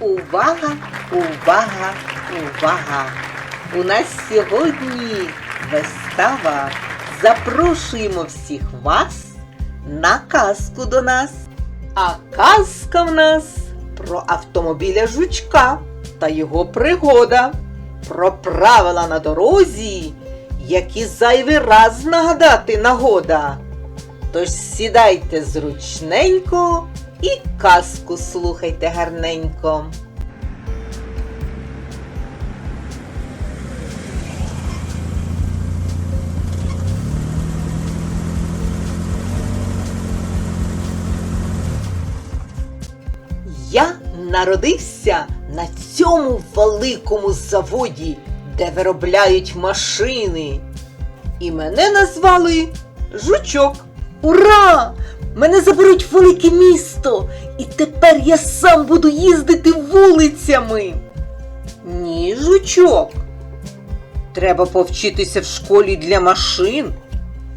Увага, увага, увага! У нас сьогодні вистава. Запрошуємо всіх вас на казку до нас. А казка в нас про автомобіля жучка та його пригода, про правила на дорозі, які зайвий раз нагадати нагода. Тож сідайте зручненько і казку слухайте гарненько. Я народився на цьому великому заводі, де виробляють машини. І мене назвали Жучок. Ура! Мене заберуть в велике місто, і тепер я сам буду їздити вулицями. Ні, жучок. Треба повчитися в школі для машин.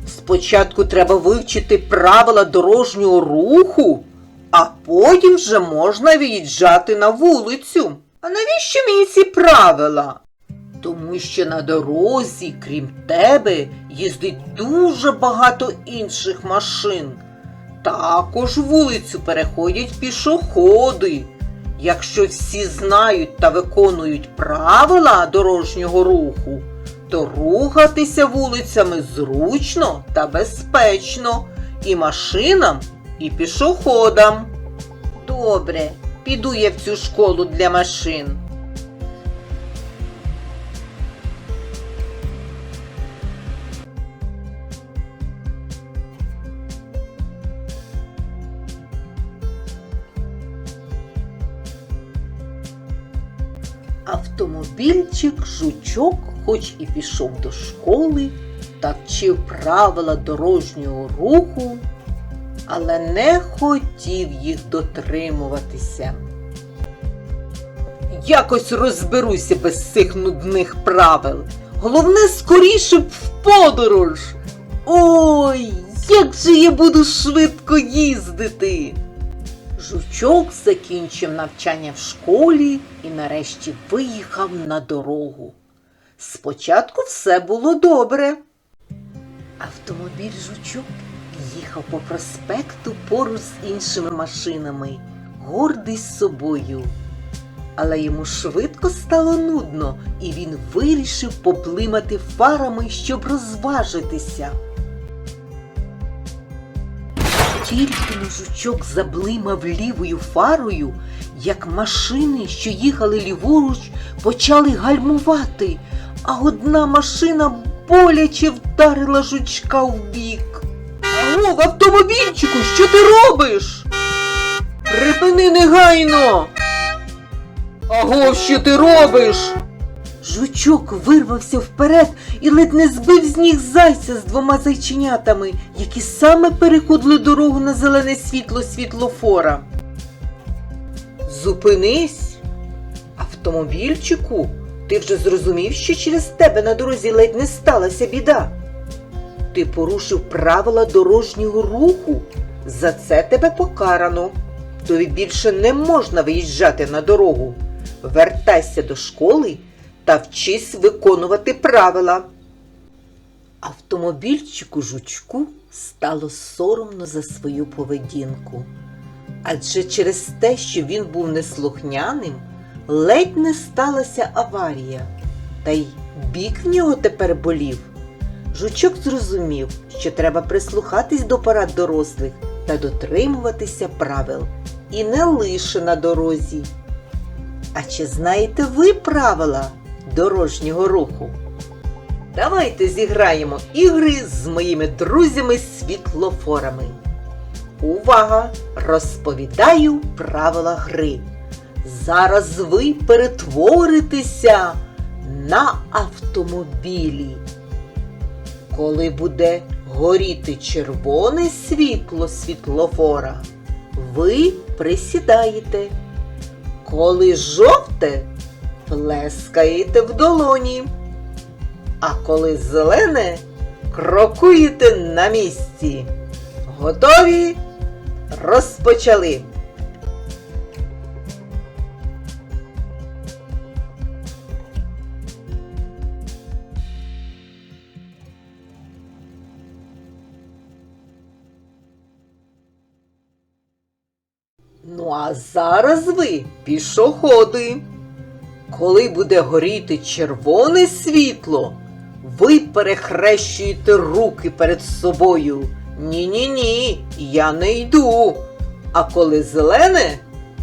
Спочатку треба вивчити правила дорожнього руху, а потім вже можна виїжджати на вулицю. А навіщо мені ці правила? Тому що на дорозі, крім тебе, їздить дуже багато інших машин. Також вулицю переходять пішоходи. Якщо всі знають та виконують правила дорожнього руху, то рухатися вулицями зручно та безпечно і машинам, і пішоходам. Добре, піду я в цю школу для машин. Автомобільчик жучок, хоч і пішов до школи та вчив правила дорожнього руху, але не хотів їх дотримуватися. Якось розберуся без цих нудних правил. Головне скоріше б в подорож. Ой, як же я буду швидко їздити. Жучок закінчив навчання в школі і нарешті виїхав на дорогу. Спочатку все було добре. Автомобіль жучок їхав по проспекту поруч з іншими машинами, гордий собою. Але йому швидко стало нудно, і він вирішив поблимати фарами, щоб розважитися. Тільки но жучок заблимав лівою фарою, як машини, що їхали ліворуч, почали гальмувати, а одна машина боляче вдарила жучка в бік. Аго, автомобільчику, що ти робиш? Припини негайно. Аго, що ти робиш? Жучок вирвався вперед і ледь не збив з ніг зайця з двома зайченятами, які саме переходили дорогу на зелене світло світлофора. Зупинись, автомобільчику, ти вже зрозумів, що через тебе на дорозі ледь не сталася біда. Ти порушив правила дорожнього руху. За це тебе покарано. Тобі більше не можна виїжджати на дорогу. Вертайся до школи та вчись виконувати правила. Автомобільчику жучку стало соромно за свою поведінку. Адже через те, що він був неслухняним, ледь не сталася аварія, та й бік в нього тепер болів. Жучок зрозумів, що треба прислухатись до порад дорослих та дотримуватися правил, і не лише на дорозі. А чи знаєте ви правила дорожнього руху? Давайте зіграємо ігри з моїми друзями-світлофорами. Увага! Розповідаю правила гри. Зараз ви перетворитеся на автомобілі. Коли буде горіти червоне світло світлофора, ви присідаєте. Коли жовте, плескаєте в долоні. А коли зелене, крокуєте на місці. Готові? Розпочали. Ну, а зараз ви пішоходи. Коли буде горіти червоне світло, ви перехрещуєте руки перед собою. Ні-ні ні, я не йду. А коли зелене,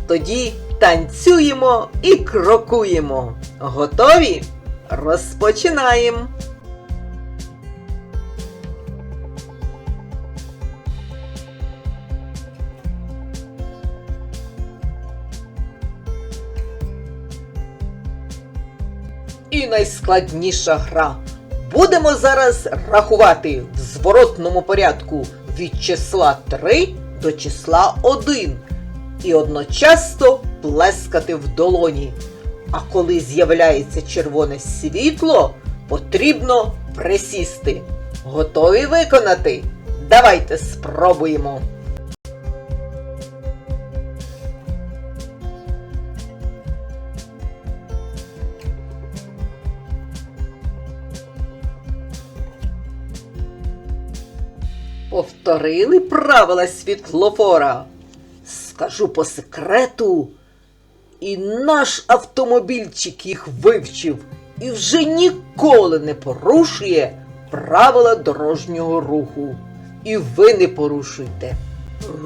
тоді танцюємо і крокуємо. Готові? Розпочинаємо. І найскладніша гра. Будемо зараз рахувати в зворотному порядку від числа 3 до числа 1 і одночасно плескати в долоні. А коли з'являється червоне світло, потрібно присісти. Готові виконати? Давайте спробуємо. Повторили правила світлофора. Скажу по секрету. І наш автомобільчик їх вивчив і вже ніколи не порушує правила дорожнього руху. І ви не порушуйте.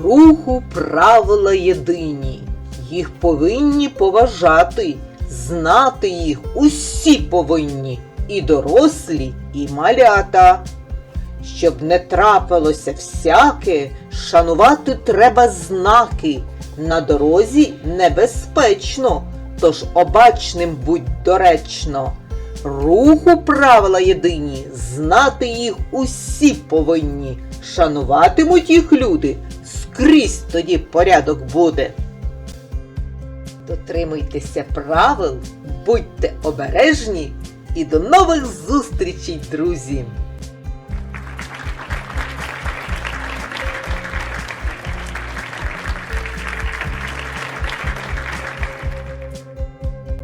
Руху правила єдині. Їх повинні поважати, знати їх усі повинні, і дорослі, і малята. Щоб не трапилося всяке, шанувати треба знаки. На дорозі небезпечно, тож обачним будь доречно. Руху правила єдині, знати їх усі повинні. Шануватимуть їх люди, скрізь тоді порядок буде. Дотримуйтеся правил, будьте обережні і до нових зустрічей, друзі!